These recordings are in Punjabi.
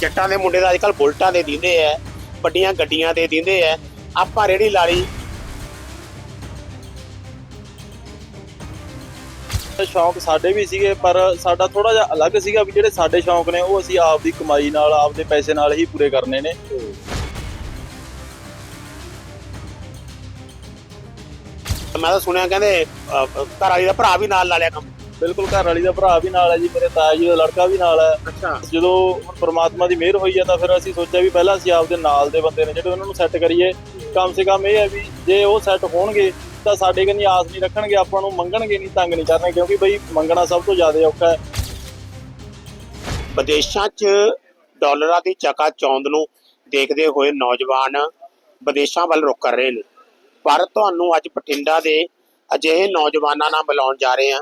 ਜੱਟਾਂ ਦੇ ਮੁੰਡੇ ਦਾ ਅੱਜਕੱਲ ਬੁਲਟਾਂ ਦੇ ਦਿੰਦੇ ਐ ਵੱਡੀਆਂ ਗੱਡੀਆਂ ਦੇ ਦਿੰਦੇ ਐ। ਆਪਾਂ ਰੇੜੀ ਲਾ ਲਈ। ਸ਼ੌਂਕ ਸਾਡੇ ਵੀ ਸੀਗੇ ਪਰ ਸਾਡਾ ਥੋੜਾ ਜਿਹਾ ਅਲੱਗ ਸੀਗਾ ਵੀ ਜਿਹੜੇ ਸਾਡੇ ਸ਼ੌਂਕ ਨੇ ਉਹ ਅਸੀਂ ਆਪ ਦੀ ਕਮਾਈ ਨਾਲ ਆਪਦੇ ਪੈਸੇ ਨਾਲ ਹੀ ਪੂਰੇ ਕਰਨੇ ਨੇ। ਮੈਂ ਤਾਂ ਸੁਣਿਆ ਕਹਿੰਦੇ ਘਰ ਵਾਲੀ ਦਾ ਭਰਾ ਵੀ ਨਾਲ ਲਾ ਲਿਆ ਕੰਮ। ਬਿਲਕੁਲ ਘਰ ਵਾਲੀ ਦਾ ਭਰਾ ਵੀ ਨਾਲ ਹੈ ਜੀ ਮੇਰੇ ਤਾਇਆ ਜੀ ਦਾ ਲੜਕਾ ਵੀ ਨਾਲ ਹੈ। ਅੱਛਾ। ਜਦੋਂ ਹੁਣ ਪ੍ਰਮਾਤਮਾ ਦੀ ਮਿਹਰ ਹੋਈ ਹੈ ਤਾਂ ਫਿਰ ਅਸੀਂ ਸੋਚਿਆ ਵੀ ਪਹਿਲਾਂ ਅਸੀਂ ਆਪਦੇ ਨਾਲ ਦੇ ਬੰਦੇ ਨੇ ਜਿਹੜੇ ਉਹਨਾਂ ਨੂੰ ਸੈੱਟ ਕਰੀਏ। ਕਮ ਸੇ ਕਮ ਇਹ ਹੈ ਵੀ ਜੇ ਉਹ ਸੈੱਟ ਹੋਣਗੇ ਤਾਂ ਸਾਡੇ ਕੰਨੀ ਆਸ ਨਹੀਂ ਰੱਖਣਗੇ ਆਪਾਂ ਨੂੰ ਮੰਗਣਗੇ ਨਹੀਂ ਤੰਗ ਨਹੀਂ ਕਰਨਗੇ ਕਿਉਂਕਿ ਬਈ ਮੰਗਣਾ ਸਭ ਤੋਂ ਜ਼ਿਆਦਾ ਔਖਾ ਹੈ। ਵਿਦੇਸ਼ਾਂ 'ਚ ਡਾਲਰਾਂ ਦੀ ਚਕਾ ਚੌਂਦ ਨੂੰ ਦੇਖਦੇ ਹੋਏ ਨੌਜਵਾਨ ਵਿਦੇਸ਼ਾਂ ਵੱਲ ਰੁਕ ਕਰ ਰਹੇ ਨੇ। ਪਰ ਤੁਹਾਨੂੰ ਅੱਜ ਬਠਿੰਡਾ ਦੇ ਅਜਿਹੇ ਨੌਜਵਾਨਾਂ ਨਾਲ ਮਿਲਾਉਣ ਜਾ ਰਹੇ ਹਾਂ।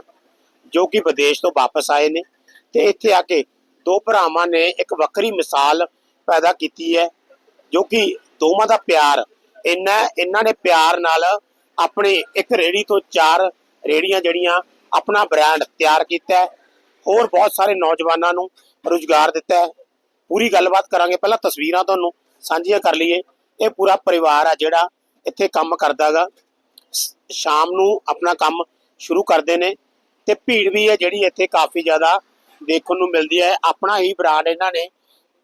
ਜੋ ਕਿ ਵਿਦੇਸ਼ ਤੋਂ ਵਾਪਸ ਆਏ ਨੇ ਤੇ ਇੱਥੇ ਆ ਕੇ ਦੋ ਭਰਾਵਾਂ ਨੇ ਇੱਕ ਵੱਖਰੀ ਮਿਸਾਲ ਪੈਦਾ ਕੀਤੀ ਹੈ, ਜੋ ਕਿ ਦੋਵਾਂ ਦਾ ਪਿਆਰ ਇੰਨਾ ਇਹਨਾਂ ਨੇ ਪਿਆਰ ਨਾਲ ਆਪਣੀ ਇੱਕ ਰੇੜੀ ਤੋਂ ਚਾਰ ਰੇੜੀਆਂ ਜਿਹੜੀਆਂ ਆਪਣਾ ਬ੍ਰਾਂਡ ਤਿਆਰ ਕੀਤਾ ਹੈ। ਹੋਰ ਬਹੁਤ ਸਾਰੇ ਨੌਜਵਾਨਾਂ ਨੂੰ ਰੁਜ਼ਗਾਰ ਦਿੱਤਾ ਹੈ। ਪੂਰੀ ਗੱਲਬਾਤ ਕਰਾਂਗੇ। ਪਹਿਲਾਂ ਤਸਵੀਰਾਂ ਤੁਹਾਨੂੰ ਸਾਂਝੀਆਂ ਕਰ ਲਈਏ। ਇਹ ਪੂਰਾ ਪਰਿਵਾਰ ਆ ਜਿਹੜਾ ਇੱਥੇ ਕੰਮ ਕਰਦਾਗਾ। ਸ਼ਾਮ ਨੂੰ ਆਪਣਾ ਕੰਮ ਸ਼ੁਰੂ ਕਰਦੇ ਨੇ। ਤੇ ਭੀੜ ਵੀ ਹੈ ਜਿਹੜੀ ਇੱਥੇ ਕਾਫੀ ਜ਼ਿਆਦਾ ਦੇਖਣ ਨੂੰ ਮਿਲਦੀ ਹੈ। ਆਪਣਾ ਹੀ ਬ੍ਰਾਂਡ ਇਹਨਾਂ ਨੇ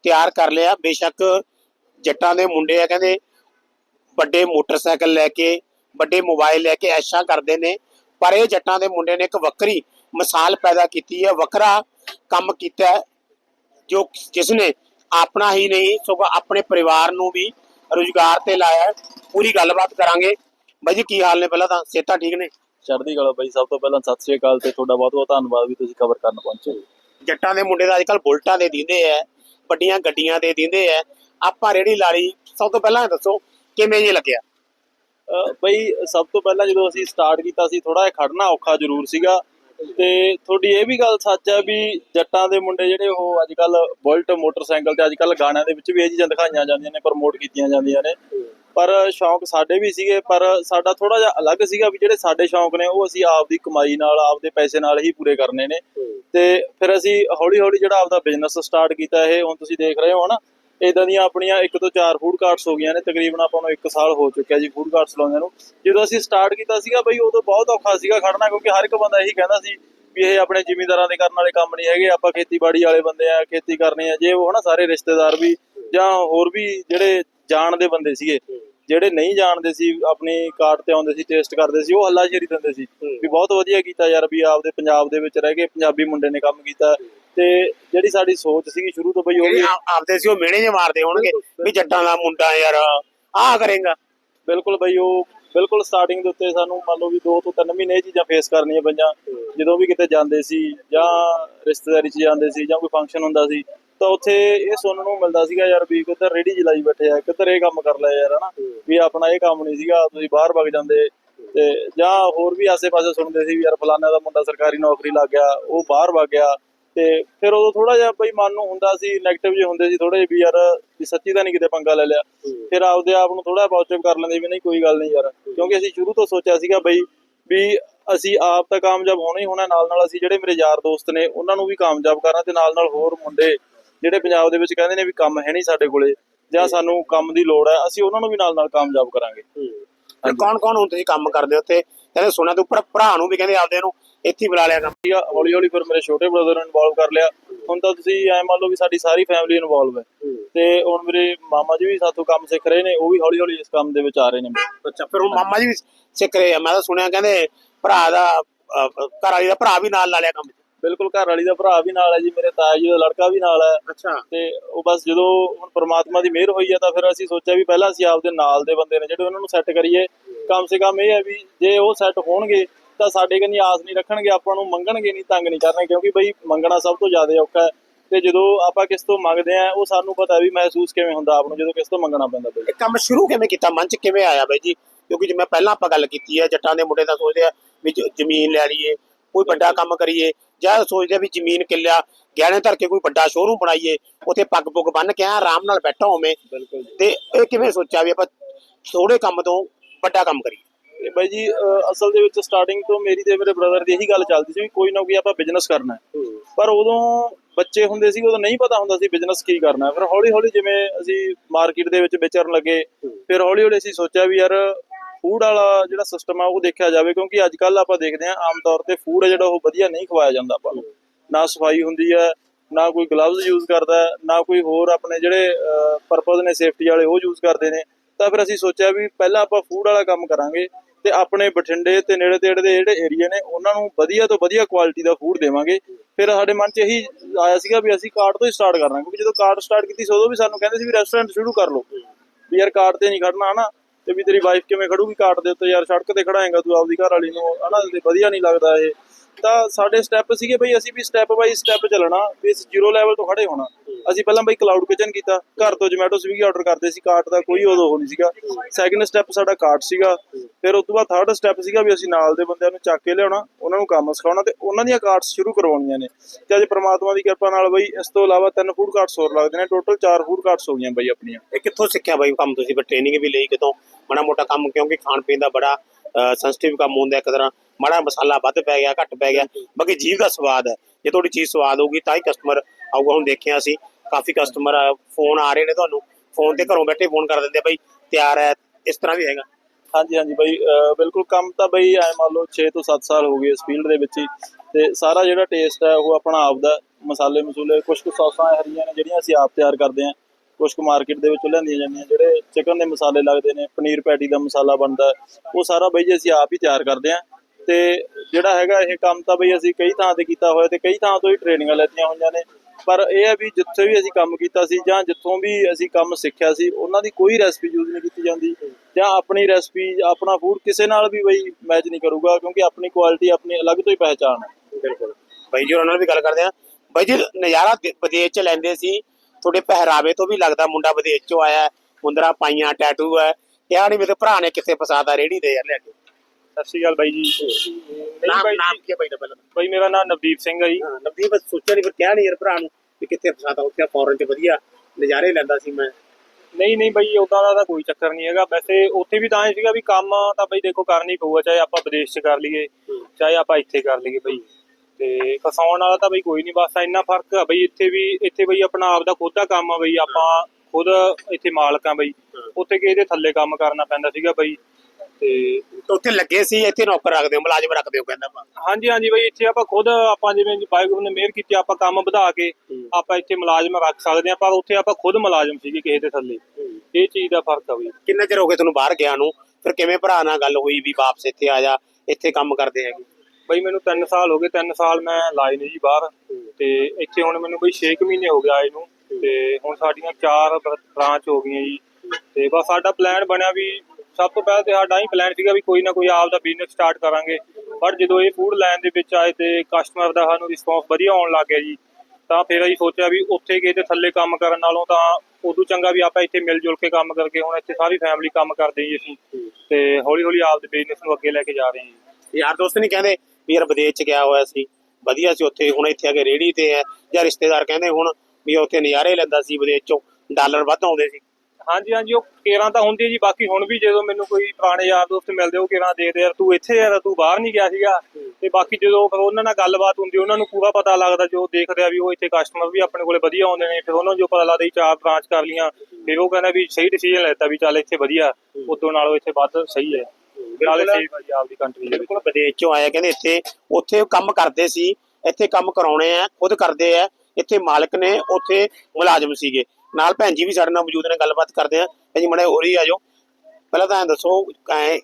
ਤਿਆਰ ਕਰ ਲਿਆ। ਬੇਸ਼ੱਕ ਜੱਟਾਂ ਦੇ ਮੁੰਡੇ ਆ, ਕਹਿੰਦੇ ਵੱਡੇ ਮੋਟਰਸਾਈਕਲ ਲੈ ਕੇ, ਵੱਡੇ ਮੋਬਾਈਲ ਲੈ ਕੇ ਐਸ਼ਾ ਕਰਦੇ ਨੇ। ਪਰ ਇਹ ਜੱਟਾਂ ਦੇ ਮੁੰਡੇ ਨੇ ਇੱਕ ਵੱਖਰੀ ਮਿਸਾਲ ਪੈਦਾ ਕੀਤੀ ਹੈ, ਵੱਖਰਾ ਕੰਮ ਕੀਤਾ ਜੋ ਜਿਸ ਨੇ ਆਪਣਾ ਹੀ ਨਹੀਂ, ਸਗੋਂ ਆਪਣੇ ਪਰਿਵਾਰ ਨੂੰ ਵੀ ਰੁਜ਼ਗਾਰ ਤੇ ਲਾਇਆ ਪੂਰੀ ਗੱਲਬਾਤ ਕਰਾਂਗੇ। ਬਾਈ ਜੀ, ਕੀ ਹਾਲ ਨੇ? ਪਹਿਲਾਂ ਤਾਂ ਸਿਹਤਾਂ ਠੀਕ ਨੇ? ਚੜ੍ਹਦੀ ਕਲਾ ਬਈ ਸਭ ਤੋਂ ਪਹਿਲਾਂ ਸਤਿ ਸ੍ਰੀ ਅਕਾਲ ਤੇ ਤੁਹਾਡਾ ਬਹੁਤ ਬਹੁਤ ਧੰਨਵਾਦ ਵੀ ਤੁਸੀਂ ਕਵਰ ਕਰਨ ਪਹੁੰਚੇ। ਜੱਟਾਂ ਦੇ ਮੁੰਡੇ ਦਾ ਅੱਜਕੱਲ ਬੁਲਟਾਂ ਦੇ ਦਿੰਦੇ ਐ ਵੱਡੀਆਂ ਗੱਡੀਆਂ ਦੇ ਦਿੰਦੇ ਐ। ਆਪਾਂ ਰੇੜੀ ਲਾ ਲਈ ਸਭ ਤੋਂ ਪਹਿਲਾਂ ਦੱਸੋ ਕਿਵੇਂ ਜੇ ਲੱਗਿਆ? ਬਈ ਸਭ ਤੋਂ ਪਹਿਲਾਂ ਜਦੋਂ ਅਸੀਂ ਸਟਾਰਟ ਕੀਤਾ ਸੀ ਥੋੜਾ ਜਿਹਾ ਖੜਨਾ ਔਖਾ ਜ਼ਰੂਰ ਸੀਗਾ। ਤੇ ਤੁਹਾਡੀ ਇਹ ਵੀ ਗੱਲ ਸੱਚ ਹੈ ਵੀ ਜੱਟਾਂ ਦੇ ਮੁੰਡੇ ਜਿਹੜੇ ਉਹ ਅੱਜ ਕੱਲ ਬੁਲਟ ਮੋਟਰਸਾਈਕਲ ਤੇ ਅੱਜ ਕੱਲ ਗਾਣਿਆਂ ਦੇ ਵਿੱਚ ਵੀ ਇਹ ਚੀਜ਼ਾਂ ਦਿਖਾਈਆਂ ਜਾਂਦੀਆਂ ਨੇ ਪ੍ਰਮੋਟ ਕੀਤੀਆਂ ਜਾਂਦੀਆਂ ਨੇ। ਪਰ ਸ਼ੌਂਕ ਸਾਡੇ ਵੀ ਸੀਗੇ ਪਰ ਸਾਡਾ ਥੋੜਾ ਜਿਹਾ ਅਲੱਗ ਸੀਗਾ ਵੀ ਜਿਹੜੇ ਸਾਡੇ ਸ਼ੌਂਕ ਨੇ ਉਹ ਅਸੀਂ ਆਪ ਦੀ ਕਮਾਈ ਨਾਲ ਆਪਦੇ ਪੈਸੇ ਨਾਲ ਹੀ ਪੂਰੇ ਕਰਨੇ ਨੇ। ਤੇ ਫਿਰ ਅਸੀਂ ਹੌਲੀ ਹੌਲੀ ਜਿਹੜਾ ਆਪਦਾ ਬਿਜ਼ਨਸ ਸਟਾਰਟ ਕੀਤਾ ਇਹ ਹੁਣ ਤੁਸੀਂ ਦੇਖ ਰਹੇ ਹੋ ਨਾ ਇਦਾਂ ਦੀਆਂ ਆਪਣੀਆਂ ਇੱਕ ਤੋਂ ਚਾਰ ਫੂਡ ਕਾਰਟਸ ਹੋ ਗਈਆਂ ਨੇ ਤਕਰੀਬਨ ਆਪਾਂ ਨੂੰ 1 ਸਾਲ ਹੋ ਚੁੱਕਿਆ ਜੀ ਫੂਡ ਕਾਰਟਸ ਲਾਉਂਦਿਆਂ ਨੂੰ। ਜਦੋਂ ਅਸੀਂ ਸਟਾਰਟ ਕੀਤਾ ਸੀਗਾ ਬਈ ਉਦੋਂ ਬਹੁਤ ਔਖਾ ਸੀਗਾ ਖੜਨਾ ਕਿਉਂਕਿ ਹਰ ਇੱਕ ਬੰਦਾ ਇਹੀ ਕਹਿੰਦਾ ਸੀ ਵੀ ਇਹ ਆਪਣੇ ਜ਼ਿਮੀਂਦਾਰਾਂ ਦੇ ਕਰਨ ਵਾਲੇ ਕੰਮ ਨਹੀਂ ਹੈਗੇ ਆਪਾਂ ਖੇਤੀਬਾੜੀ ਵਾਲੇ ਬੰਦੇ ਆ ਖੇਤੀ ਕਰਨੀ ਆ ਜੇ ਉਹ ਹਨਾ ਸਾਰੇ ਰਿਸ਼ਤੇਦਾਰ ਵੀ ਜਾਂ ਹੋਰ ਵੀ ਜਿਹੜੇ ਜਾਣਦੇ ਬੰਦੇ ਸੀਗੇ ਜਿਹੜੇ ਨਹੀਂ ਜਾਣਦੇ ਸੀ ਆਪਣੀ ਕਾਰਟ ਤੇ ਆਉਂਦੇ ਸੀ ਟੇਸਟ ਕਰਦੇ ਸੀ ਉਹ ਹੱਲਾਸ਼ੇਰੀ ਦਿੰਦੇ ਸੀ। ਵੀ ਬਹੁਤ ਵਧੀਆ ਕੀਤਾ ਯਾਰ ਵੀ ਆਪਦੇ ਪੰਜਾਬ ਦੇ ਵਿੱਚ ਰਹਿ ਕੇ ਪੰਜਾਬੀ ਮੁੰਡੇ ਨੇ ਕੰਮ ਕੀਤਾ। ਤੇ ਜਿਹੜੀ ਸਾਡੀ ਸੋਚ ਸੀਗੀ ਸ਼ੁਰੂ ਤੋਂ ਬਈ ਉਹ ਵੀ ਆਪਦੇ ਸੀ ਉਹ ਮਿਹਣੇ ਜੇ ਮਾਰਦੇ ਹੋਣਗੇ ਵੀ ਜੱਟਾਂ ਦਾ ਮੁੰਡਾ ਯਾਰ ਆਹ ਕਰੇਗਾ। ਬਿਲਕੁਲ ਬਈ ਉਹ ਬਿਲਕੁਲ ਸਟਾਰਟਿੰਗ ਦੇ ਉੱਤੇ ਸਾਨੂੰ ਮੰਨ ਲਓ ਵੀ 2 ਤੋਂ 3 ਮਹੀਨੇ ਇਹ ਚੀਜ਼ਾਂ ਫੇਸ ਕਰਨੀਆਂ ਪਈਆਂ। ਜਦੋਂ ਵੀ ਕਿਤੇ ਜਾਂਦੇ ਸੀ ਜਾਂ ਰਿਸ਼ਤੇਦਾਰੀ 'ਚ ਜਾਂਦੇ ਸੀ ਜਾਂ ਕੋਈ ਫੰਕਸ਼ਨ ਹੁੰਦਾ ਸੀ ਤਾਂ ਉੱਥੇ ਇਹ ਸੁਣਨ ਨੂੰ ਮਿਲਦਾ ਸੀਗਾ ਯਾਰ ਵੀ ਕਿੱਧਰ ਰੇੜੀ ਜਲਾਈ ਬੈਠੇ ਆ ਕਿੱਧਰ ਇਹ ਕੰਮ ਕਰ ਲਿਆ ਯਾਰ, ਹਨਾ? ਵੀ ਆਪਣਾ ਇਹ ਕੰਮ ਨਹੀਂ ਸੀਗਾ, ਤੁਸੀਂ ਬਾਹਰ ਵਗ ਜਾਂਦੇ। ਤੇ ਜਾਂ ਹੋਰ ਵੀ ਆਸੇ-ਪਾਸੇ ਸੁਣਦੇ ਸੀ ਵੀ ਯਾਰ ਫਲਾਣਾ ਦਾ ਮੁੰਡਾ ਸਰਕਾਰੀ ਨੌਕਰੀ ਲੱਗ ਗਿਆ, ਉਹ ਬਾਹਰ ਵਗ ਗਿਆ। ਤੇ ਫਿਰ ਉਦੋਂ ਥੋੜਾ ਜਿਹਾ ਬਈ ਮਨ ਨੂੰ ਹੁੰਦਾ ਸੀ 네ਗੇਟਿਵ ਜਿਹੇ ਹੁੰਦੇ ਸੀ ਥੋੜੇ ਵੀ ਯਾਰ, ਵੀ ਸੱਚੀ ਤਾਂ ਨਹੀਂ ਕਿਤੇ ਪੰਗਾ ਲੈ ਲਿਆ। ਫਿਰ ਆਪਦੇ ਆਪ ਨੂੰ ਥੋੜਾ ਪੋਜ਼ਿਟਿਵ ਕਰ ਲੈਂਦੇ ਵੀ ਨਹੀਂ, ਕੋਈ ਗੱਲ ਨਹੀਂ ਯਾਰ। ਕਿਉਂਕਿ ਅਸੀਂ ਸ਼ੁਰੂ ਤੋਂ ਸੋਚਿਆ ਸੀਗਾ ਬਈ ਵੀ ਅਸੀਂ ਆਪ ਤਾਂ ਕਾਮਯਾਬ ਹੋਣਾ ਹੀ ਹੋਣਾ ਨਾਲ ਨਾਲ ਅਸੀਂ ਜਿਹੜੇ ਮੇਰੇ ਯਾਰ ਦੋਸਤ ਨੇ, ਉਹਨਾਂ ਨੂੰ ਵੀ ਕਾਮਯਾਬ ਕਰਾਂ ਤੇ ਨਾਲ ਨਾਲ ਹੋਰ ਮੁੰਡੇ ਜਿਹੜੇ ਪੰਜਾਬ ਦੇ ਵਿੱਚ ਕਹਿੰਦੇ ਨੇ ਵੀ ਕੰਮ ਹੈ ਨਹੀਂ ਸਾਡੇ ਕੋਲੇ ਜਾਂ ਸਾਨੂੰ ਕੰਮ ਦੀ ਲੋੜ ਹੈ ਅਸੀਂ ਉਹਨਾਂ ਨੂੰ ਵੀ ਨਾਲ ਨਾਲ ਕਾਮਯਾਬ ਕਰਾਂਗੇ। ਤੇ ਕੌਣ ਕੌਣ ਹੁਣ ਤੁਸੀਂ ਕੰਮ ਕਰਦੇ ਹੋ ਉੱਥੇ? ਕਹਿੰਦੇ ਸੁਣਿਆ ਤੂੰ ਭਰਾ ਭਰਾ ਨੂੰ ਵੀ ਕਹਿੰਦੇ ਆਪਦੇ ਨੂੰ ਇੱਥੇ ਬੁਲਾ ਲਿਆ ਕੰਮ। ਹੌਲੀ ਹੌਲੀ ਫਿਰ ਮੇਰੇ ਛੋਟੇ ਬ੍ਰਦਰ ਨੂੰ ਇਨਵੋਲਵ ਕਰ ਲਿਆ। ਹੁਣ ਤਾਂ ਤੁਸੀਂ ਐ ਮੰਨ ਲਓ ਵੀ ਸਾਡੀ ਸਾਰੀ ਫੈਮਿਲੀ ਇਨਵੋਲਵ ਹੈ। ਤੇ ਹੁਣ ਮੇਰੇ ਮਾਮਾ ਜੀ ਵੀ ਸਾਥੋਂ ਕੰਮ ਸਿੱਖ ਰਹੇ ਨੇ ਉਹ ਵੀ ਹੌਲੀ ਹੌਲੀ ਇਸ ਕੰਮ ਦੇ ਵਿੱਚ ਆ ਰਹੇ ਨੇ। ਅੱਛਾ ਫਿਰ ਉਹ ਮਾਮਾ ਜੀ ਵੀ ਸਿੱਖ ਰਹੇ ਆ। ਮੈਂ ਤਾਂ ਸੁਣਿਆ ਕਹਿੰਦੇ ਭਰਾ ਦਾ ਘਰ ਵਾਲੀ ਦਾ ਭਰਾ ਵੀ ਨਾਲ ਲਾ ਲਿਆ ਕੰਮ ਬਿਲਕੁਲ ਘਰ ਵਾਲੀ ਦਾ ਭਰਾ ਵੀ ਨਾਲ ਹੈ ਜੀ ਮੇਰੇ ਤਾਇਆ ਜੀ ਦਾ ਲੜਕਾ ਵੀ ਨਾਲ ਹੈ। ਅੱਛਾ। ਤੇ ਉਹ ਬਸ ਜਦੋਂ ਹੁਣ ਪ੍ਰਮਾਤਮਾ ਦੀ ਮਿਹਰ ਹੋਈ ਹੈ ਤਾਂ ਫਿਰ ਅਸੀਂ ਸੋਚਿਆ ਵੀ ਪਹਿਲਾਂ ਅਸੀਂ ਆਪਦੇ ਨਾਲ ਦੇ ਬੰਦੇ ਨੇ ਜਿਹੜੇ ਉਹਨਾਂ ਨੂੰ ਸੈੱਟ ਕਰੀਏ। ਕਮ ਸੇ ਕਮ ਇਹ ਹੈ ਵੀ ਜੇ ਉਹ ਸੈੱਟ ਹੋਣਗੇ ਤਾਂ ਸਾਡੇ ਕੰਨੀ ਆਸ ਨਹੀਂ ਰੱਖਣਗੇ ਆਪਾਂ ਨੂੰ ਮੰਗਣਗੇ ਨਹੀਂ ਤੰਗ ਨਹੀਂ ਕਰਨਗੇ ਕਿਉਂਕਿ ਬਈ ਮੰਗਣਾ ਸਭ ਤੋਂ ਜ਼ਿਆਦਾ ਔਖਾ ਹੈ। ਤੇ ਜਦੋਂ ਆਪਾਂ ਕਿਸ ਤੋਂ ਮੰਗਦੇ ਆ ਉਹ ਸਾਨੂੰ ਪਤਾ ਵੀ ਮਹਿਸੂਸ ਕਿਵੇਂ ਹੁੰਦਾ ਆਪ ਨੂੰ ਜਦੋਂ ਕਿਸ ਤੋਂ ਮੰਗਣਾ ਪੈਂਦਾ ਬਈ। ਇਹ ਕੰਮ ਸ਼ੁਰੂ ਕਿਵੇਂ ਕੀਤਾ? ਮਨ ਚ ਕਿਵੇਂ ਆਇਆ ਬਾਈ ਜੀ? ਕਿਉਂਕਿ ਜਿਵੇਂ ਪਹਿਲਾਂ ਆਪਾਂ ਗੱਲ ਕੀਤੀ ਹੈ ਜੱਟਾਂ ਦੇ ਮੁੰਡੇ ਦਾ ਸੋਚਦੇ ਆ ਵੀ ਜ਼ਮੀਨ ਲੈ ਲਈਏ ਕੋਈ ਵੱਡਾ ਕੰਮ ਕਰੀਏ। ਜਾਂ ਸੋਚਦੇ ਵੀ ਜ਼ਮੀਨ ਕਿੱਲਿਆ ਗਹਿਣੇ ਧਰ ਕੇ ਕੋਈ ਵੱਡਾ ਸ਼ੋਰੂਮ ਬਣਾਈਏ ਉੱਥੇ ਪੱਗ ਪੁੱਗ ਬੰਨ ਕੇ ਆ ਆਰਾਮ ਨਾਲ ਬੈਠਾ ਹੋਵੇਂ। ਤੇ ਇਹ ਕਿਵੇਂ ਸੋਚਿਆ ਵੀ ਆਪਾਂ ਥੋੜੇ ਕੰਮ ਤੋਂ ਵੱਡਾ ਕੰਮ ਕਰੀਏ? ਤੇ ਬਾਈ ਜੀ ਅਸਲ ਦੇ ਵਿੱਚ ਸਟਾਰਟਿੰਗ ਤੋਂ ਮੇਰੀ ਤੇ ਮੇਰੇ ਬ੍ਰਦਰ ਦੀ ਇਹੀ ਗੱਲ ਚੱਲਦੀ ਸੀ ਵੀ ਕੋਈ ਨਾ ਕੋਈ ਆਪਾਂ ਬਿਜ਼ਨਸ ਕਰਨਾ ਹੈ। ਪਰ ਉਦੋਂ ਬੱਚੇ ਹੁੰਦੇ ਸੀ ਉਦੋਂ ਨਹੀਂ ਪਤਾ ਹੁੰਦਾ ਸੀ ਬਿਜ਼ਨਸ ਕੀ ਕਰਨਾ ਹੈ। ਫਿਰ ਹੌਲੀ ਹੌਲੀ ਜਿਵੇਂ ਅਸੀਂ ਮਾਰਕੀਟ ਦੇ ਵਿੱਚ ਵਿਚਰਨ ਲੱਗੇ ਫਿਰ ਹੌਲੀ ਹੌਲੀ ਅਸੀਂ ਸੋਚਿਆ ਵੀ ਯਾਰ ਫੂਡ ਵਾਲਾ ਜਿਹੜਾ ਸਿਸਟਮ ਆ, ਉਹ ਦੇਖਿਆ ਜਾਵੇ, ਕਿਉਂਕਿ ਅੱਜ ਕੱਲ ਆਪਾਂ ਦੇਖਦੇ ਹਾਂ, ਆਮ ਤੌਰ ਤੇ ਫੂਡ ਜਿਹੜਾ ਉਹ ਵਧੀਆ ਨਹੀਂ ਖਵਾਇਆ ਜਾਂਦਾ ਆਪਾਂ ਨੂੰ। ਨਾ ਸਫ਼ਾਈ ਹੁੰਦੀ ਹੈ, ਨਾ ਕੋਈ ਗਲਵਜ਼ ਯੂਜ਼ ਕਰਦਾ ਨਾ ਕੋਈ ਹੋਰ ਆਪਣੇ ਜਿਹੜੇ ਪਰਪਸ ਨੇ ਸੇਫਟੀ ਵਾਲੇ ਉਹ ਯੂਜ਼ ਕਰਦੇ ਨੇ। ਤਾਂ ਫਿਰ ਅਸੀਂ ਸੋਚਿਆ ਵੀ ਪਹਿਲਾਂ ਆਪਾਂ ਫੂਡ ਵਾਲਾ ਕੰਮ ਕਰਾਂਗੇ ਤੇ ਆਪਣੇ ਬਠਿੰਡੇ ਤੇ ਨੇੜੇ ਤੇੜੇ ਦੇ ਜਿਹੜੇ ਏਰੀਆ ਨੇ, ਉਹਨਾਂ ਨੂੰ ਵਧੀਆ ਤੋਂ ਵਧੀਆ ਕੁਆਲਿਟੀ ਦਾ ਫੂਡ ਦੇਵਾਂਗੇ। ਫਿਰ ਸਾਡੇ ਮਨ 'ਚ ਇਹੀ ਆਇਆ ਸੀਗਾ ਵੀ ਅਸੀਂ ਕਾਰਡ ਤੋਂ ਹੀ ਸਟਾਰਟ ਕਰਨਾ, ਕਿਉਂਕਿ ਜਦੋਂ ਕਾਰਡ ਸਟਾਰਟ ਕੀਤੀ ਸੀ ਉਦੋਂ ਵੀ ਸਾਨੂੰ ਕਹਿੰਦੇ ਸੀ ਵੀ ਰੈਸਟੋਰੈਂਟ ਸ਼ੁਰੂ ਕਰ ਲਓ। ਵੀ ਯਾਰ ਕਾਰਡ ਤੇ ਨਹੀਂ ਖੜਨਾ ਹਨਾ? ਤੇ ਵੀ ਤੇਰੀ ਵਾਈਫ ਕਿਵੇਂ ਖੜੂਗੀ ਕਾਰਟ ਦੇ ਉੱਤੇ ਯਾਰ, ਸੜਕ ਤੇ ਖੜਾਏਗਾ ਤੂੰ ਆਪਦੀ ਘਰ ਵਾਲੀ ਨੂੰ, ਹਨਾ? ਤੇ ਵਧੀਆ ਨਹੀਂ ਲੱਗਦਾ ਇਹ। ਤਾਂ ਸਾਡੇ ਸਟੈਪ ਸੀਗੇ ਬਈ ਅਸੀਂ ਵੀ ਸਟੈਪ ਬਾਈ ਸਟੈਪ ਚੱਲਣਾ, ਵੀ ਇਸ ਜ਼ੀਰੋ ਲੈਵਲ ਤੋਂ ਖੜੇ ਹੋਣਾ। ਅਸੀਂ ਪਹਿਲਾਂ ਬਈ ਕਲਾਊਡ ਕਿਚਨ ਕੀਤਾ, ਘਰ ਤੋਂ ਜੋਮੈਟੋ ਸਵੀਗੀ ਆਰਡਰ ਕਰਦੇ ਸੀ ਕਾਰਟ ਦਾ ਕੋਈ ਉਦੋਂ ਉਹ ਨਹੀਂ ਸੀਗਾ। ਸੈਕਿੰਡ ਸਟੈਪ ਸਾਡਾ ਕਾਰਟ ਸੀਗਾ। ਫਿਰ ਉਸ ਤੋਂ ਬਾਅਦ ਥਰਡ ਸਟੈਪ ਸੀਗਾ ਵੀ ਅਸੀਂ ਨਾਲ ਦੇ ਬੰਦਿਆਂ ਨੂੰ ਚੱਕ ਕੇ ਲਿਆਉਣਾ, ਉਹਨਾਂ ਨੂੰ ਕੰਮ ਸਿਖਾਉਣਾ ਤੇ ਉਹਨਾਂ ਦੀਆਂ ਕਾਰਟਸ ਸ਼ੁਰੂ ਕਰਵਾਉਣੀਆਂ ਨੇ। ਤੇ ਅੱਜ ਪ੍ਰਮਾਤਮਾ ਦੀ ਕਿਰਪਾ ਨਾਲ ਬਈ ਇਸ ਤੋਂ ਇਲਾਵਾ ਤਿੰਨ ਫੂਡ ਕਾਰਟਸ ਹੋਰ ਲੱਗਦੇ ਨੇ ਟੋਟਲ ਚਾਰ ਫੂਡ ਕਾਰਟਸ ਹੋ ਗਈਆਂ ਬਈ ਆਪਣੀਆਂ। ਇਹ ਕਿੱਥੋਂ ਸਿੱਖਿਆ ਬਾਈ ਕੰਮ ਤੁਸੀਂ? ਫਿਰ ਟ੍ਰੇਨਿੰਗ ਵੀ ਲਈ ਕਿਤੋਂ? ਮਾੜਾ ਮੋਟਾ ਕੰਮ ਕਿਉਂਕਿ ਖਾਣ ਪੀਣ ਦਾ ਬੜਾ ਸੈਂਸਿਟਿਵ ਕੰਮ ਹੁੰਦਾ ਇੱਕ ਤਰ੍ਹਾਂ। ਮਾੜਾ ਮਸਾਲਾ ਵੱਧ ਪੈ ਗਿਆ ਘੱਟ ਪੈ ਗਿਆ ਬਾਕੀ ਜੀਵ ਦਾ ਸਵਾਦ ਹੈ। ਜੇ ਤੁਹਾਡੀ ਚੀਜ਼ ਸਵਾਦ ਹੋਊਗੀ ਤਾਂ ਹੀ ਕਸਟਮਰ ਆਊਗਾ। ਹੁਣ ਦੇਖਿਆ ਅਸੀਂ ਕਾਫੀ ਕਸਟਮਰ ਫੋਨ ਆ ਰਹੇ ਨੇ ਤੁਹਾਨੂੰ। ਫੋਨ ਤੇ ਘਰੋਂ ਬੈਠੇ ਫੋਨ ਕਰ ਦਿੰਦੇ ਆ ਬਾਈ ਤਿਆਰ ਹੈ ਇਸ ਤਰ੍ਹਾਂ ਵੀ ਹੈਗਾ। ਹਾਂਜੀ ਹਾਂਜੀ ਬਈ ਬਿਲਕੁਲ ਕੰਮ ਤਾਂ ਬਈ ਐ ਮੰਨ ਲਓ 6 ਤੋਂ 7 ਸਾਲ ਹੋ ਗਏ ਇਸ ਫੀਲਡ ਦੇ ਵਿੱਚ ਹੀ। ਤੇ ਸਾਰਾ ਜਿਹੜਾ ਟੇਸਟ ਹੈ ਉਹ ਆਪਣਾ ਆਪ ਦਾ ਮਸਾਲੇ ਮਸੂਲੇ ਕੁਝ ਕੁ ਸੌਸਾਂ ਹਰੀਆਂ ਨੇ ਜਿਹੜੀਆਂ ਅਸੀਂ ਆਪ ਤਿਆਰ ਕਰਦੇ ਹਾਂ। ਕੁਝ ਕੁ ਮਾਰਕੀਟ ਦੇ ਵਿੱਚੋਂ ਲਿਆਂਦੀਆਂ ਜਾਂਦੀਆਂ ਜਿਹੜੇ ਚਿਕਨ ਦੇ ਮਸਾਲੇ ਲੱਗਦੇ ਨੇ ਪਨੀਰ ਪੈਟੀ ਦਾ ਮਸਾਲਾ ਬਣਦਾ ਉਹ ਸਾਰਾ ਬਈ ਜੀ ਅਸੀਂ ਆਪ ਹੀ ਤਿਆਰ ਕਰਦੇ ਹਾਂ ਤੇ ਜਿਹੜਾ ਹੈਗਾ ਇਹ ਕੰਮ ਤਾਂ ਬਈ ਅਸੀਂ ਕਈ ਥਾਂ ਤੇ ਕੀਤਾ ਹੋਇਆ ਤੇ ਕਈ ਥਾਂ ਤੋਂ ਹੀ ਟ੍ਰੇਨਿੰਗਾਂ ਲੈਤੀਆਂ ਹੋਈਆਂ ਨੇ। ਪਰ ਇਹ ਹੈ ਵੀ ਜਿੱਥੇ ਵੀ ਅਸੀਂ ਕੰਮ ਕੀਤਾ ਸੀ ਜਾਂ ਜਿੱਥੋਂ ਵੀ ਅਸੀਂ ਕੰਮ ਸਿੱਖਿਆ ਸੀ ਉਹਨਾਂ ਦੀ ਕੋਈ ਰੈਸਪੀ ਯੂਜ਼ ਨਹੀਂ ਕੀਤੀ ਜਾਂਦੀ। ਜਾਂ ਆਪਣੀ ਰੈਸਪੀ ਆਪਣਾ ਫੂਡ ਕਿਸੇ ਨਾਲ ਵੀ ਬਈ ਮੈਚ ਨਹੀਂ ਕਰੂਗਾ ਕਿਉਂਕਿ ਆਪਣੀ ਕੁਆਲਿਟੀ ਆਪਣੀ ਅਲੱਗ ਤੋਂ ਹੀ ਪਹਿਚਾਣ ਹੈ। ਬਿਲਕੁਲ। ਬਾਈ ਜੀ ਉਹਨਾਂ ਨਾਲ ਵੀ ਗੱਲ ਕਰਦੇ ਆ ਬਾਈ ਜੀ ਨਜ਼ਾਰਾ ਵਿਦੇਸ਼ ਚ ਲੈਂਦੇ ਸੀ। ਤੁਹਾਡੇ ਪਹਿਰਾਵੇ ਤੋਂ ਵੀ ਲੱਗਦਾ ਮੁੰਡਾ ਵਿਦੇਸ਼ ਚੋਂ ਆਇਆ ਹੈ, ਮੁੰਦਰਾ ਪਾਈਆਂ ਟੈਟੂ ਹੈ। ਕਿਹਾ ਨਹੀਂ ਮੇਰੇ ਭਰਾ ਨੇ ਕਿੱਥੇ ਫਸਾਦਾ ਰੇੜੀ ਦੇ ਯਾਰ ਲੈ ਕੇ। ਸਤਿ ਸ਼੍ਰੀ ਅਕਾਲ ਬਾਈ ਜੀ। ਨਾਮ ਬਾਈ ਨਾਮ ਕੀ ਹੈ ਬਾਈ ਦਾ ਪਹਿਲਾਂ? ਬਾਈ ਮੇਰਾ ਨਾਮ ਨਵਦੀਪ ਸਿੰਘ ਹੈ ਜੀ। ਹਾਂ ਨਵਦੀਪ ਸੋਚਿਆ ਨਹੀਂ ਫਿਰ ਕਿਹਾ ਨਹੀਂ ਯਾਰ ਭਰਾ ਨੂੰ ਵੀ ਕਿੱਥੇ ਫਸਾਦਾ ਉੱਥੇ ਫੋਰਨ ਚ ਵਧੀਆ ਨਜ਼ਾਰੇ ਲੈਂਦਾ ਸੀ ਮੈਂ। ਨਹੀਂ ਨਹੀਂ ਬਾਈ ਉਦਾਂ ਦਾ ਤਾਂ ਕੋਈ ਚੱਕਰ ਨਹੀਂ ਹੈਗਾ। ਵੈਸੇ ਉੱਥੇ ਵੀ ਤਾਂ ਇਹ ਸੀਗਾ ਵੀ ਕੰਮ ਤਾਂ ਬਾਈ ਦੇਖੋ ਕਰਨੀ ਪਊਗਾ ਚਾਹੇ ਆਪਾਂ ਵਿਦੇਸ਼ 'ਚ ਕਰ ਲਈਏ ਚਾਹੇ ਆਪਾਂ ਇੱਥੇ ਕਰ ਲਈਏ ਬਾਈ। ਤੇ ਫਸਾਉਣ ਵਾਲਾ ਤਾਂ ਬਈ ਕੋਈ ਨਹੀਂ ਬਸ ਇੰਨਾ ਫ਼ਰਕ ਆ ਬਈ ਇੱਥੇ ਵੀ ਇੱਥੇ ਬਈ ਆਪਣਾ ਆਪ ਦਾ ਖੁਦ ਦਾ ਕੰਮ ਆ ਬਈ। ਆਪਾਂ ਖੁਦ ਇੱਥੇ ਮਾਲਕ ਆ ਬਈ। ਉੱਥੇ ਕਿਸੇ ਦੇ ਥੱਲੇ ਕੰਮ ਕਰਨਾ ਪੈਂਦਾ ਸੀਗਾ ਬਈ। ਤੇ ਉੱਥੇ ਲੱਗੇ ਸੀ ਇੱਥੇ ਨੌਕਰ ਰੱਖਦੇ ਹੋ ਮੁਲਾਜ਼ਮ ਰੱਖਦੇ ਹੋ ਕਹਿੰਦਾ ਵਾ ਹਾਂਜੀ ਹਾਂਜੀ ਬਈ ਇੱਥੇ ਆਪਾਂ ਖੁਦ ਆਪਾਂ ਜਿਵੇਂ ਵਾਹਿਗੁਰੂ ਨੇ ਮਿਹਰ ਕੀਤੀ ਆਪਾਂ ਕੰਮ ਵਧਾ ਕੇ ਆਪਾਂ ਇੱਥੇ ਮੁਲਾਜ਼ਮ ਰੱਖ ਸਕਦੇ ਹਾਂ ਪਰ ਉੱਥੇ ਆਪਾਂ ਖੁਦ ਮੁਲਾਜ਼ਮ ਸੀਗੇ ਕਿਸੇ ਦੇ ਥੱਲੇ। ਇਹ ਚੀਜ਼ ਦਾ ਫ਼ਰਕ ਆ ਬਈ। ਕਿੰਨਾ ਚਿਰ ਹੋ ਗਿਆ ਤੁਹਾਨੂੰ ਬਾਹਰ ਗਿਆ ਨੂੰ? ਫਿਰ ਕਿਵੇਂ ਭਰਾ ਨਾਲ ਗੱਲ ਹੋਈ ਵੀ ਵਾਪਸ ਇੱਥੇ ਆ ਜਾ ਇੱਥੇ ਕੰਮ ਕਰਦੇ ਹੈਗੇ? ਬਈ ਮੈਨੂੰ 3 ਸਾਲ ਹੋ ਗਏ 3 ਸਾਲ ਮੈਂ ਲਾਏ ਨੇ ਜੀ ਬਾਹਰ। ਤੇ ਇੱਥੇ ਹੁਣ ਮੈਨੂੰ ਬਈ 6 ਮਹੀਨੇ ਹੋ ਗਏ ਆਏ ਨੂੰ। ਤੇ ਹੁਣ ਸਾਡੀਆਂ ਚਾਰ ਬ੍ਰਾਂਚ ਹੋ ਗਈਆਂ ਜੀ। ਤੇ ਬਸ ਸਾਡਾ ਪਲਾਨ ਬਣਿਆ ਵੀ ਸਭ ਤੋਂ ਪਹਿਲਾਂ ਤੇ ਸਾਡਾ ਹੀ ਪਲਾਨ ਸੀਗਾ ਵੀ ਕੋਈ ਨਾ ਕੋਈ ਆਪ ਦਾ ਬਿਜ਼ਨਸ ਸਟਾਰਟ ਕਰਾਂਗੇ। ਪਰ ਜਦੋਂ ਇਹ ਫੂਡ ਲਾਈਨ ਦੇ ਵਿੱਚ ਆਏ ਤੇ ਕਸਟਮਰ ਦਾ ਸਾਨੂੰ ਰਿਸਪੌਂਸ ਵਧੀਆ ਆਉਣ ਲੱਗ ਗਿਆ ਜੀ, ਤਾਂ ਫਿਰ ਅਸੀਂ ਸੋਚਿਆ ਵੀ ਉੱਥੇ ਗਏ ਤੇ ਥੱਲੇ ਕੰਮ ਕਰਨ ਨਾਲੋਂ ਤਾਂ ਉਦੋਂ ਚੰਗਾ ਵੀ ਆਪਾਂ ਇੱਥੇ ਮਿਲ ਜੁਲ ਕੇ ਕੰਮ ਕਰਕੇ ਹੁਣ ਇੱਥੇ ਸਾਰੀ ਫੈਮਿਲੀ ਕੰਮ ਕਰਦੇ ਜੀ ਅਸੀਂ। ਤੇ ਹੌਲੀ ਹੌਲੀ ਆਪ ਦੇ ਬਿਜ਼ਨਸ ਨੂੰ ਅੱਗੇ ਲੈ ਕੇ ਜਾ ਰਹੇ ਹਾਂ ਜੀ। ਯਾਰ ਦੋਸਤ ਨਹੀਂ ਕਹਿੰਦੇ ਵੀ ਯਾਰ ਵਿਦੇਸ਼ ਚ ਗਿਆ ਹੋਇਆ ਸੀ, ਵਧੀਆ ਸੀ ਉੱਥੇ, ਹੁਣ ਇੱਥੇ ਆ ਕੇ ਰੇੜੀ ਤੇ ਹੈ। ਜਾਂ ਰਿਸ਼ਤੇਦਾਰ ਕਹਿੰਦੇ ਹੁਣ ਵੀ ਉੱਥੇ ਨਜ਼ਾਰੇ ਲੈਂਦਾ ਸੀ ਵਿਦੇਸ਼ ਚੋਂ, ਡਾਲਰ ਵੱਧ ਆਉਂਦੇ ਸੀ। ਹਾਂਜੀ ਹਾਂਜੀ ਉਹ ਕੇਰਾਂ ਤਾਂ ਹੁੰਦੀ ਹੈ ਜੀ ਬਾਕੀ ਹੁਣ ਵੀ ਜਦੋਂ ਮੈਨੂੰ ਕੋਈ ਪੁਰਾਣੇ ਯਾਰ ਦੋਸਤ ਮਿਲਦੇ ਉਹ ਕੇਰਾਂ ਦੇਖਦੇ ਯਾਰ ਤੂੰ ਇੱਥੇ ਯਾਰ ਤੂੰ ਬਾਹਰ ਨਹੀਂ ਗਿਆ ਸੀਗਾ। ਤੇ ਬਾਕੀ ਜਦੋਂ ਫਿਰ ਉਹਨਾਂ ਨਾਲ ਗੱਲਬਾਤ ਹੁੰਦੀ ਉਹਨਾਂ ਨੂੰ ਪੂਰਾ ਪਤਾ ਲੱਗਦਾ ਜੋ ਦੇਖਦੇ ਆ ਵੀ ਉਹ ਇੱਥੇ ਕਸਟਮਰ ਵੀ ਆਪਣੇ ਕੋਲੇ ਵਧੀਆ ਆਉਂਦੇ ਨੇ ਫਿਰ ਉਹਨਾਂ ਨੂੰ ਜੋ ਪਤਾ ਲੱਗਦਾ ਵੀ ਚਾਰ ਬ੍ਰਾਂਚ ਕਰ ਲੀਆਂ ਫਿਰ ਉਹ ਕਹਿੰਦਾ ਵੀ ਸਹੀ ਡਿਸੀਜਨ ਲੈਤਾ ਵੀ ਚੱਲ ਇੱਥੇ ਵਧੀਆ ਉਦੋਂ ਨਾਲੋਂ ਇੱਥੇ ਵੱਧ ਸਹੀ ਹੈ। ਨਾਲੇ ਸੇਫ ਹੈ ਜੀ ਆਪਦੀ ਕੰਟਰੀ ਦੇ ਵਿੱਚ। ਬਿਲਕੁਲ ਵਿਦੇਸ਼ ਚੋਂ ਆਇਆ ਕਹਿੰਦੇ ਇੱਥੇ ਉੱਥੇ ਕੰਮ ਕਰਦੇ ਸੀ ਇੱਥੇ ਕੰਮ ਕਰਾਉਣੇ ਆ ਖੁਦ ਕਰਦੇ ਆ ਇੱਥੇ ਮਾਲਕ ਨੇ ਉੱਥੇ ਮੁਲਾਜ਼ਮ ਸੀਗੇ। ਨਾਲ ਭੈਣ ਜੀ ਵੀ ਸਾਡੇ ਨਾਲ ਮੌਜੂਦ ਨੇ, ਗੱਲਬਾਤ ਕਰਦੇ ਆ। ਭੈਣ ਜੀ, ਮੜੇ ਹੋ ਰਹੀ ਆਜੋ ਪਹਿਲਾਂ ਤਾਂ ਦੱਸੋ, ਐਂ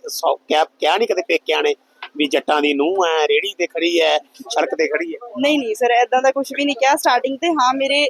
ਕਿਆ ਨਹੀਂ ਕਦੇ ਪੇਕਿਆਂ ਨੇ ਵੀ ਜੱਟਾਂ ਦੀ ਨੂੰਹ ਐ, ਰੇੜੀ ਤੇ ਖੜੀ ਐ, ਸੜਕ ਤੇ ਖੜੀ ਐ? ਨਹੀਂ ਨਹੀਂ ਸਰ ਐਦਾਂ ਦਾ ਕੁਝ ਵੀ ਨਹੀਂ ਕਿਹਾ। ਸਟਾਰਟਿੰਗ ਤੇ ਹਾਂ, ਮੇਰੇ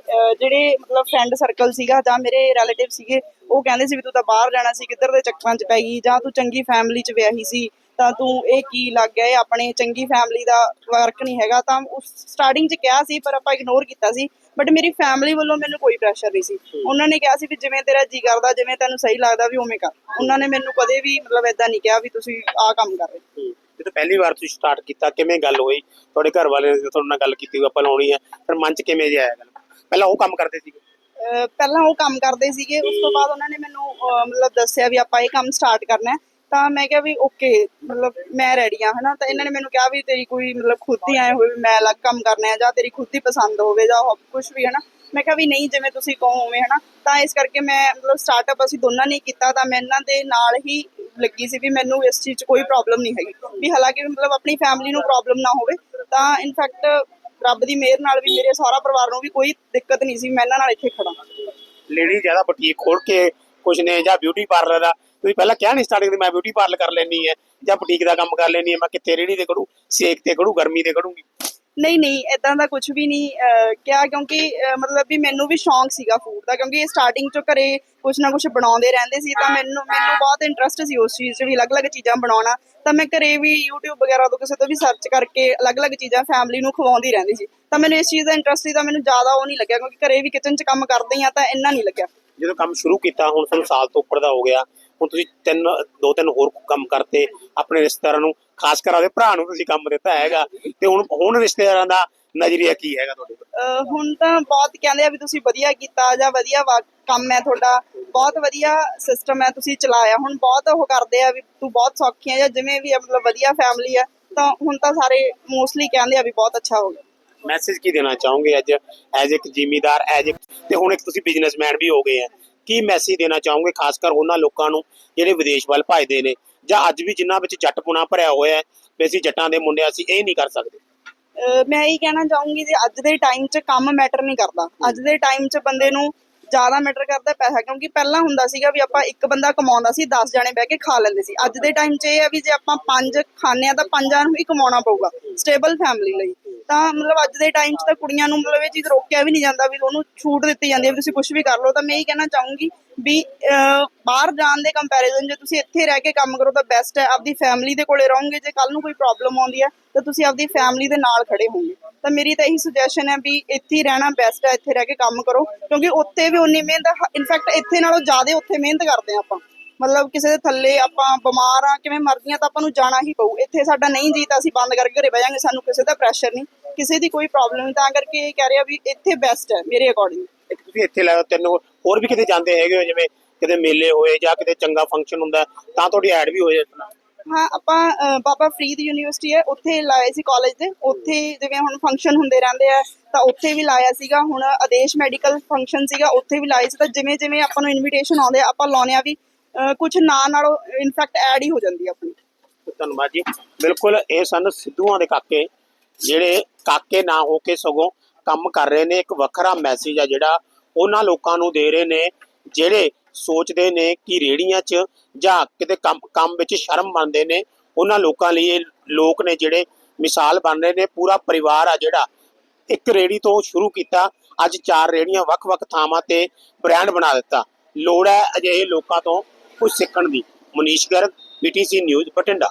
ਜਿਹੜੇ ਮਤਲਬ ਫਰੈਂਡ ਸਰਕਲ ਸੀਗਾ ਜਾਂ ਮੇਰੇ ਰਿਲੇਟਿਵ ਸੀਗੇ, ਉਹ ਕਹਿੰਦੇ ਸੀ ਵੀ ਤੂੰ ਤਾਂ ਬਾਹਰ ਜਾਣਾ ਸੀ, ਕਿੱਧਰ ਦੇ ਚੱਕਰਾਂ 'ਚ ਪੈ ਗਈ ਜਾਂ ਤੂੰ ਚੰਗੀ ਫੈਮਿਲੀ 'ਚ ਵਿਆਹੀ ਸੀ। ਤਾਂ ਤੂੰ ਇਹ ਕੀ ਲੱਗ ਗਿਆ? ਇਹ ਆਪਣੇ ਚੰਗੀ ਫੈਮਿਲੀ ਦਾ ਵਰਕ ਨਹੀਂ ਹੈਗਾ। ਤਾਂ ਉਸ ਸਟਾਰਟਿੰਗ 'ਚ ਕਿਹਾ ਸੀ ਪਰ ਆਪਾਂ ਇਗਨੋਰ ਕੀਤਾ ਸੀ। ਬਟ ਮੇਰੀ ਫੈਮਿਲੀ ਵੱਲੋਂ ਮੈਨੂੰ ਕੋਈ ਪ੍ਰੈਸ਼ਰ ਨਹੀਂ ਸੀ। ਉਹਨਾਂ ਨੇ ਕਿਹਾ ਸੀ ਵੀ ਜਿਵੇਂ ਤੇਰਾ ਜੀ ਕਰਦਾ ਜਿਵੇਂ ਤੈਨੂੰ ਸਹੀ ਲੱਗਦਾ ਵੀ ਉਵੇਂ ਕਰ। ਉਹਨਾਂ ਨੇ ਮੈਨੂੰ ਕਦੇ ਵੀ ਮਤਲਬ ਐਦਾਂ ਨਹੀਂ ਕਿਹਾ ਵੀ ਤੁਸੀਂ ਆਹ ਕੰਮ ਕਰ ਰਹੇ ਜਦੋਂ ਪਹਿਲੀ ਵਾਰ ਤੁਸੀਂ ਸਟਾਰਟ ਕੀਤਾ। ਕਿਵੇਂ ਗੱਲ ਹੋਈ? ਤੁਹਾਡੇ ਘਰ ਵਾਲੇ ਨੇ ਤੁਹਾਡੇ ਨਾਲ ਗੱਲ ਕੀਤੀ ਆਪਾਂ ਲਾਉਣੀ ਹੈ। ਫਿਰ ਮਨ ਚ ਕਿਵੇਂ ਜਿਹਾ ਆਇਆ ਗੱਲ? ਪਹਿਲਾਂ ਉਹ ਕੰਮ ਕਰਦੇ ਸੀਗੇ? ਪਹਿਲਾਂ ਉਹ ਕੰਮ ਕਰਦੇ ਸੀਗੇ। ਉਸ ਤੋਂ ਬਾਅਦ ਉਹਨਾਂ ਨੇ ਮੈਨੂੰ ਮਤਲਬ ਦੱਸਿਆ ਵੀ ਆਪਾਂ ਇਹ ਕੰਮ ਸਟਾਰਟ ਕਰਨਾ ਹੈ। ਤਾਂ ਮੈਂ ਕਿਹਾ ਵੀ ਓਕੇ ਮਤਲਬ ਮੈਂ ਰੈਡੀ ਆ ਹਨਾ? ਤਾਂ ਇਹਨਾਂ ਨੇ ਮੈਨੂੰ ਕਿਹਾ ਵੀ ਤੇਰੀ ਕੋਈ ਮਤਲਬ ਖੁਦ ਹੀ ਆਏ ਹੋਵੇ ਮੈਂ ਅਲੱਗ ਕੰਮ ਕਰਨਾ ਹੈ ਜਾਂ ਤੇਰੀ ਖੁਦ ਹੀ ਪਸੰਦ ਹੋਵੇ ਜਾਂ ਕੁਝ ਵੀ, ਹਨਾ? ਮੈਂ ਕਿਹਾ ਵੀ ਨਹੀਂ, ਜਿਵੇਂ ਤੁਸੀਂ ਕਹੋ ਉਵੇਂ, ਹਨਾ? ਤਾਂ ਇਸ ਕਰਕੇ ਮੈਂ ਮਤਲਬ ਸਟਾਰਟਅਪ ਅਸੀਂ ਦੋਨਾਂ ਨੇ ਕੀਤਾ, ਤਾਂ ਮੈਂ ਇਹਨਾਂ ਦੇ ਨਾਲ ਹੀ ਲੱਗੀ ਸੀ ਵੀ ਮੈਨੂੰ ਇਸ ਚੀਜ਼ 'ਚ ਕੋਈ ਪ੍ਰੋਬਲਮ ਨਹੀਂ ਹੈਗੀ। ਵੀ ਹਾਲਾਂਕਿ ਮਤਲਬ ਆਪਣੀ ਫੈਮਿਲੀ ਨੂੰ ਪ੍ਰੋਬਲਮ ਨਾ ਹੋਵੇ, ਤਾਂ ਇਨਫੈਕਟ ਰੱਬ ਦੀ ਮਿਹਰ ਨਾਲ ਵੀ ਮੇਰੇ ਸਾਰਾ ਪਰਿਵਾਰ ਨੂੰ ਵੀ ਕੋਈ ਦਿੱਕਤ ਨਹੀਂ ਸੀ, ਮੈਂ ਇਹਨਾਂ ਨਾਲ ਇੱਥੇ ਖੜਾ ਲੇਡੀ ਜ਼ਿਆਦਾ ਬੁਟੀਕ ਖੋਲ ਕੇ ਕੁਝ ਨੇ ਜਾਂ ਬਿਊਟੀ ਪਾਰਲਰ ਦਾ ਤੁਸੀਂ ਪਹਿਲਾਂ ਕਿਹਾ ਨਹੀਂ ਸਟਾਰਟਿੰਗ ਤੇ ਮੈਂ ਬਿਊਟੀ ਪਾਰਲਰ ਕਰ ਲੈਣੀ ਹੈ ਜਾਂ ਬੁਟੀਕ ਦਾ ਕੰਮ ਕਰ ਲੈਣੀ ਹੈ ਮੈਂ ਕਿੱਥੇ ਰੇੜੀ ਤੇ ਖੜੂ ਸੇਕ ਤੇ ਖੜੂ ਗਰਮੀ ਤੇ ਖੜੂੰਗੀ। ਨਹੀਂ ਨਹੀਂ ਇਦਾਂ ਦਾ ਕੁਝ ਵੀ ਨਹੀਂ ਕਿਹਾ ਕਿਉਂਕਿ ਮਤਲਬ ਵੀ ਮੈਨੂੰ ਵੀ ਸ਼ੌਂਕ ਸੀਗਾ ਫੂਡ ਦਾ ਕਿਉਂਕਿ ਇਹ ਸਟਾਰਟਿੰਗ ਚੋਂ ਘਰੇ ਕੁਝ ਨਾ ਕੁਝ ਬਣਾਉਂਦੇ ਰਹਿੰਦੇ ਸੀ ਤਾਂ ਮੈਨੂੰ ਮੈਨੂੰ ਬਹੁਤ ਇੰਟਰਸਟ ਸੀ ਉਸ ਚੀਜ਼ 'ਚ ਵੀ ਅਲੱਗ-ਅਲੱਗ ਚੀਜ਼ਾਂ ਬਣਾਉਣਾ ਤਾਂ ਮੈਂ ਘਰੇ ਵੀ YouTube ਵਗੈਰਾ ਤੋਂ ਕਿਸੇ ਤੋਂ ਵੀ ਸਰਚ ਕਰਕੇ ਅਲੱਗ-ਅਲੱਗ ਚੀਜ਼ਾਂ ਫੈਮਿਲੀ ਨੂੰ ਖਵਾਉਂਦੀ ਰਹਿੰਦੀ ਸੀ ਤਾਂ ਮੈਨੂੰ ਇਸ ਚੀਜ਼ ਦਾ ਇੰਟਰਸਟ ਸੀ ਤਾਂ ਮੈਨੂੰ ਜ਼ਿਆਦਾ ਉਹ ਨਹੀਂ ਲੱਗਿਆ ਕਿਉਂਕਿ ਘਰੇ ਵੀ ਕਿਚਨ 'ਚ ਕੰਮ ਕਰਦੇ ਆ ਤਾਂ ਇੰਨਾ ਨਹੀਂ ਲੱਗਿਆ। ਜਦੋਂ ਕੰਮ ਸ਼ੁਰੂ ਕੀਤਾ ਹੁਣ ਸਾਲ ਤੋਂ ਉੱਪਰ ਦਾ ਹੋ ਗਿਆ ਹੁਣ ਤੁਸੀਂ ਤਿੰਨ ਦੋ ਤਿੰਨ ਹੋਰ ਕੰਮ ਕਰਤੇ ਆਪਣੇ ਰਿਸ਼ਤੇਦਾਰਾਂ ਨੂੰ ਖਾਸ ਕਰ ਆਪਦੇ ਭਰਾ ਨੂੰ ਤੁਸੀਂ ਕੰਮ ਦਿੱਤਾ ਹੈਗਾ ਤੇ ਹੁਣ ਹੁਣ ਰਿਸ਼ਤੇਦਾਰਾਂ ਦਾ ਨਜ਼ਰੀਆ ਕੀ ਹੈਗਾ ਤੁਹਾਡੇ ਕੋਲ ਹੁਣ ਤਾਂ ਬਹੁਤ ਕਹਿੰਦੇ ਆ ਵੀ ਤੁਸੀਂ ਵਧੀਆ ਕੀਤਾ ਜਾਂ ਵਧੀਆ ਕੰਮ ਹੈ ਤੁਹਾਡਾ। ਬਹੁਤ ਵਧੀਆ ਸਿਸਟਮ ਹੈ ਤੁਸੀਂ ਚਲਾਇਆ। ਹੁਣ ਬਹੁਤ ਉਹ ਕਰਦੇ ਆ ਵੀ ਤੂੰ ਬਹੁਤ ਸੌਖੀ ਹੈ ਜਾਂ ਜਿਵੇਂ ਵੀ ਆ ਮਤਲਬ ਵਧੀਆ ਫੈਮਿਲੀ ਆ ਤਾਂ ਹੁਣ ਤਾਂ ਸਾਰੇ ਮੋਸਟਲੀ ਕਹਿੰਦੇ ਆ ਵੀ ਬਹੁਤ ਅੱਛਾ ਹੋ ਗਿਆ। ਮੈਸੇਜ ਕੀ ਦੇਣਾ ਚਾਹੋਗੇ ਅੱਜ? ਐਜ਼ ਇੱਕ ਜ਼ਿਮੀਦਾਰ ਐਜ਼ ਇੱਕ ਤੇ ਹੁਣ ਇੱਕ ਤੁਸੀਂ ਬਿਜ਼ਨਸਮੈਨ ਵੀ ਹੋ ਗਏ ਆ। ਕੀ ਮੈਸੇਜ ਦੇਣਾ ਚਾਹੋਗੇ ਖਾਸ ਕਰ ਉਹਨਾਂ ਲੋਕਾਂ ਨੂੰ ਜਿਹੜੇ ਵਿਦੇਸ਼ ਵੱਲ ਭਜਦੇ ਨੇ? ਜਾਂ ਅੱਜ ਵੀ ਜਿਨ੍ਹਾਂ ਵਿੱਚ ਜੱਟਪੁਣਾ ਭਰਿਆ ਹੋਇਆ ਹੈ, ਵੀ ਅਸੀਂ ਜੱਟਾਂ ਦੇ ਮੁੰਡੇ ਅਸੀਂ ਇਹ ਨਹੀਂ ਕਰ ਸਕਦੇ? ਮੈਂ ਇਹੀ ਕਹਿਣਾ ਚਾਹੂੰਗੀ ਜੇ ਅੱਜ ਦੇ ਟਾਈਮ 'ਚ ਕੰਮ ਮੈਟਰ ਨਹੀਂ ਕਰਦਾ। ਅੱਜ ਦੇ ਟਾਈਮ 'ਚ ਬੰਦੇ ਨੂੰ ਜ਼ਿਆਦਾ ਮੈਟਰ ਕਰਦਾ ਪੈਸਾ, ਕਿਉਂਕਿ ਪਹਿਲਾਂ ਹੁੰਦਾ ਸੀਗਾ ਵੀ ਆਪਾਂ ਇੱਕ ਬੰਦਾ ਕਮਾਉਂਦਾ ਸੀ 10 ਜਣੇ ਬਹਿ ਕੇ ਖਾ ਲੈਂਦੇ ਸੀ। ਅੱਜ ਦੇ ਟਾਈਮ 'ਚ ਇਹ ਹੈ ਵੀ ਜੇ ਆਪਾਂ ਪੰਜ ਖਾਣੇ ਆ ਤਾਂ ਪੰਜਾਂ ਨੂੰ ਹੀ ਕਮਾਉਣਾ ਪਊਗਾ ਸਟੇਬਲ ਫੈਮਿਲੀ ਲਈ। ਤਾਂ ਮਤਲਬ ਅੱਜ ਦੇ ਟਾਈਮ 'ਚ ਤਾਂ ਕੁੜੀਆਂ ਨੂੰ ਮਤਲਬ ਇਹ ਚੀਜ਼ ਰੋਕਿਆ ਵੀ ਨਹੀਂ ਜਾਂਦਾ ਵੀ ਉਹਨੂੰ ਛੂਟ ਦਿੱਤੀ ਜਾਂਦੀ ਹੈ ਵੀ ਤੁਸੀਂ ਕੁਝ ਵੀ ਕਰ ਲਓ। ਤਾਂ ਮੈਂ ਇਹੀ ਕਹਿਣਾ ਚਾਹੂੰਗੀ ਵੀ ਬਾਹਰ ਜਾਣ ਦੇ ਕੰਪੈਰੀਜ਼ਨ ਜੇ ਤੁਸੀਂ ਇੱਥੇ ਰਹਿ ਕੇ ਕੰਮ ਕਰੋ ਤਾਂ ਬੈਸਟ ਹੈ। ਆਪਦੀ ਫੈਮਿਲੀ ਦੇ ਕੋਲੇ ਰਹੋਗੇ, ਜੇ ਕੱਲ ਨੂੰ ਕੋਈ ਪ੍ਰੋਬਲਮ ਆਉਂਦੀ ਹੈ ਤਾਂ ਤੁਸੀਂ ਆਪਦੀ ਫੈਮਿਲੀ ਦੇ ਨਾਲ ਖੜੇ ਹੋਵੋਗੇ। ਤਾਂ ਮੇਰੀ ਤਾਂ ਇਹੀ ਸੁਜੈਸ਼ਨ ਹੈ ਵੀ ਇੱਥੇ ਹੀ ਰਹਿਣਾ ਬੈਸਟ ਹੈ, ਇੱਥੇ ਰਹਿ ਕੇ ਕੰਮ ਕਰੋ, ਕਿਉਂਕਿ ਉੱਥੇ ਵੀ ਉਨੀ ਮਿਹਨਤ ਇਨਫੈਕਟ ਇੱਥੇ ਨਾਲੋਂ ਜ਼ਿਆਦਾ ਉੱਥੇ ਮਿਹਨਤ ਕਰਦੇ ਆ ਆਪਾਂ। ਮਤਲਬ ਕਿਸੇ ਦੇ ਥੱਲੇ ਆਪਾਂ ਬਿਮਾਰ ਆ ਕਿਵੇਂ ਮਰਦੀਆਂ ਤਾਂ ਆਪਾਂ ਨੂੰ ਜਾਣਾ ਹੀ ਪਊ। ਇੱਥੇ ਸਾਡਾ ਨਹੀਂ ਜੀ ਤਾਂ ਅਸੀਂ ਬੰਦ ਕਰਕੇ ਘਰੇ ਬਹਿ ਜਾਾਂਗੇ, ਸਾਨੂੰ ਕਿਸੇ ਦਾ ਪ੍ਰੈਸ਼ਰ ਨਹੀਂ, ਕਿਸੇ ਦੀ ਕੋਈ ਪ੍ਰੋਬਲਮ ਨਹੀਂ। ਤਾਂ ਕਰਕੇ ਇਹ ਕਹਿ ਰਿਹਾ ਵੀ ਇੱਥੇ ਬੈਸਟ ਹੈ, ਮੇਰੇ ਅਕੋਰਡਿੰਗ ਤੁਸੀਂ ਇੱਥੇ ਲੈ ਤੈਨੂੰ ਹੋਰ ਵੀ ਕਿਤੇ ਜਾਂਦੇ ਹੈਗੇ ਹੋ, ਜਿਵੇਂ ਕਿਤੇ ਮੇਲੇ ਹੋਏ ਜਾਂ ਕਿਤੇ ਚੰਗਾ ਫੰਕਸ਼ਨ ਹੁੰਦਾ, ਤਾਂ ਤੁਹਾਡੀ ਐਡ ਵੀ ਹੋ ਜਾਂਦਾ। ਹਾਂ, ਆਪਾਂ ਬਾਬਾ ਫਰੀਦ ਯੂਨੀਵਰਸਿਟੀ ਹੈ, ਉੱਥੇ ਲਾਏ ਸੀ ਕਾਲਜ ਦੇ। ਉੱਥੇ ਜਿਵੇਂ ਹੁਣ ਫੰਕਸ਼ਨ ਹੁੰਦੇ ਰਹਿੰਦੇ ਆ, ਤਾਂ ਉੱਥੇ ਵੀ ਲਾਇਆ ਸੀਗਾ। ਹੁਣ ਆਦੇਸ਼ ਮੈਡੀਕਲ ਫੰਕਸ਼ਨ ਸੀਗਾ, ਉੱਥੇ ਵੀ ਲਾਏ ਸੀ। ਤਾਂ ਜਿਵੇਂ ਜਿਵੇਂ ਆਪਾਂ ਨੂੰ ਇਨਵੀਟੇਸ਼ਨ ਆਉਂਦੇ ਆ, ਆਪਾਂ ਲਾਉਂਦੇ ਆ ਵੀ ਕੁਝ ਨਾਂ ਨਾਲੋਂ ਇਨਫੈਕਟ ਐਡ ਹੀ ਹੋ ਜਾਂਦੀ ਆਪਣੀ। ਧੰਨਵਾਦ ਜੀ। ਬਿਲਕੁਲ, ਇਹ ਸਨ ਸਿੱਧੂਆਂ ਦੇ ਕਾਕੇ, ਜਿਹੜੇ ਕਾਕੇ ਨਾ ਹੋ ਕੇ ਸਗੋਂ ਕੰਮ ਕਰ ਰਹੇ ਨੇ। ਇੱਕ ਵੱਖਰਾ ਮੈਸੇਜ ਆ ਜਿਹੜਾ ਉਹਨਾਂ ਲੋਕਾਂ ਨੂੰ ਦੇ ਰਹੇ ਨੇ, ਜਿਹੜੇ ਸੋਚਦੇ ਨੇ ਕਿ ਰੇੜੀਆਂ 'ਚ ਜਾਂ ਕਿਤੇ ਕੰਮ ਕੰਮ ਵਿੱਚ ਸ਼ਰਮ ਮੰਨਦੇ ਨੇ, ਉਹਨਾਂ ਲੋਕਾਂ ਲਈ ਇਹ ਲੋਕ ਨੇ ਜਿਹੜੇ ਮਿਸਾਲ ਬਣ ਰਹੇ ਨੇ, ਪੂਰਾ ਪਰਿਵਾਰ ਆ ਜਿਹੜਾ, ਇੱਕ ਰੇੜੀ ਤੋਂ ਸ਼ੁਰੂ ਕੀਤਾ, ਅੱਜ ਚਾਰ ਰੇੜੀਆਂ ਵੱਖ-ਵੱਖ ਥਾਵਾਂ ਤੇ ਬ੍ਰਾਂਡ ਬਣਾ ਦਿੱਤਾ। ਲੋੜ ਹੈ ਅਜਿਹੇ ਲੋਕਾਂ ਤੋਂ ਕੁਝ ਸਿੱਖਣ ਦੀ। Manish Garg PTC news Bathinda.